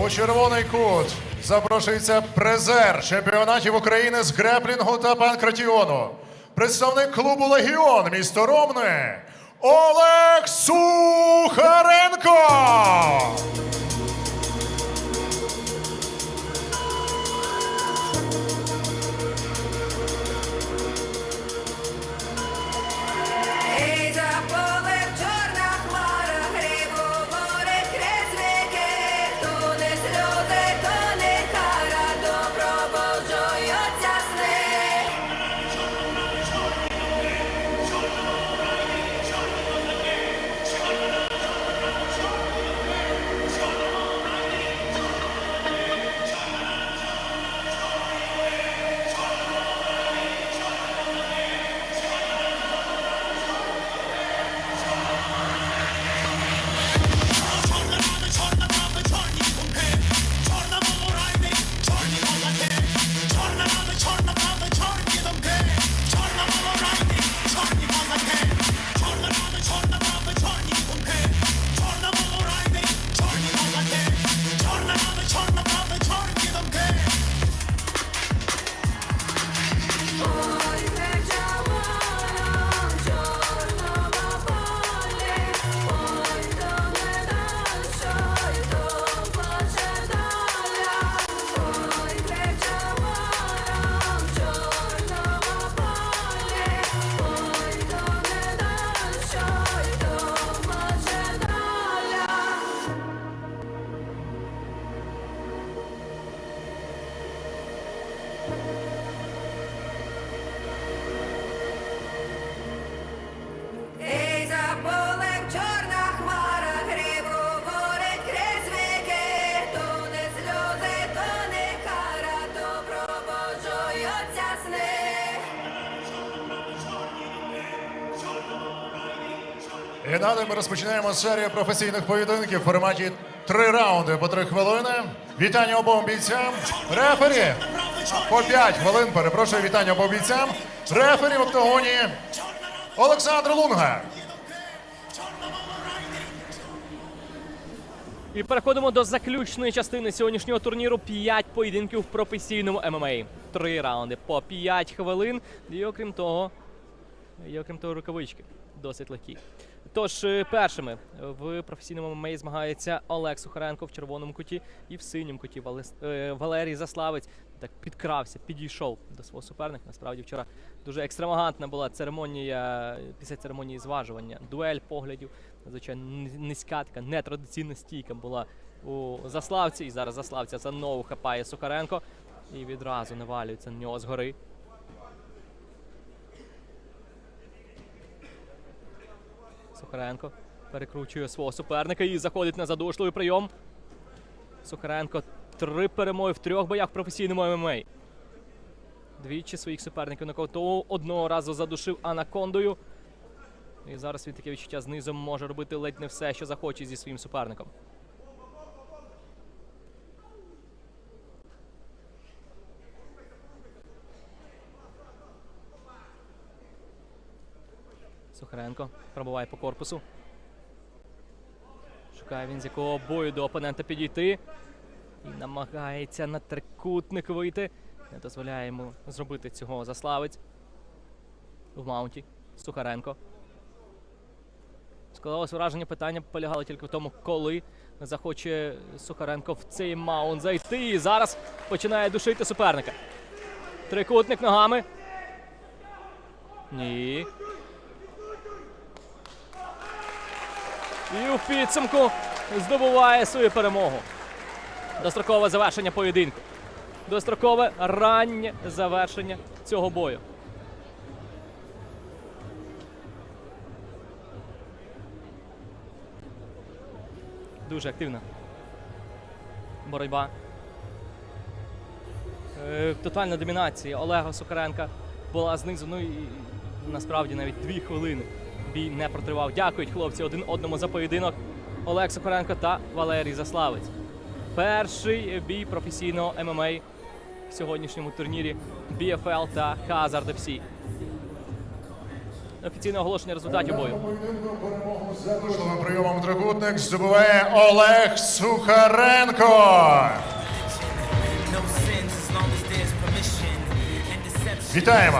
У червоний кут запрошується призер чемпіонатів України з греплінгу та панкратіону. Представник клубу Легіон місто Ромне Олег Сухаренко. І далі ми розпочинаємо серію професійних поєдинків в форматі три раунди по три хвилини. Вітання обом бійцям. Рефері по 5 хвилин. Перепрошую, вітання обом бійцям. Рефері в октагоні Олександр Лунга. І переходимо до заключної частини сьогоднішнього турніру. П'ять поєдинків в професійному ММА. Три раунди по 5 хвилин. І окрім того, і окрім того, рукавички досить легкі. Тож е, першими в професійному ММА змагаються Олег Сухаренко в червоному куті і в синьому куті Валес- е, Валерій Заславець. Так підкрався, підійшов до свого суперника. Насправді вчора дуже екстравагантна була церемонія після церемонії зважування. Дуель поглядів. Звичайно, низька така нетрадиційна стійка була у Заславці. І зараз Заславця знову хапає Сухаренко і відразу навалюється на нього згори. Сухаренко перекручує свого суперника і заходить на задушливий прийом. Сухаренко три перемоги в трьох боях в професійному ММА. Двічі своїх суперників нокаутував, одного разу задушив анакондою. І зараз він таке відчуття знизу може робити ледь не все, що захоче зі своїм суперником. Сухаренко пробуває по корпусу. Шукає він з якого бою до опонента підійти. І намагається на трикутник вийти. Не дозволяє йому зробити цього заславець. В маунті. Сухаренко. Складалось враження питання полягало тільки в тому, коли захоче Сухаренко в цей маунт зайти. І зараз починає душити суперника. Трикутник ногами. Ні. І у підсумку здобуває свою перемогу. Дострокове завершення поєдинку. Дострокове раннє завершення цього бою. Дуже активна боротьба. Е, Тотальна домінація Олега Сухаренка була знизу. Ну і насправді навіть дві хвилини бій не протривав. Дякують хлопці один одному за поєдинок. Олег Сухаренко та Валерій Заславець. Перший бій професійного ММА в сьогоднішньому турнірі BFL та Hazard FC. офіційне оголошення результатів бою. Задушливим прийомом трикутник здобуває Олег Сухаренко. Вітаємо!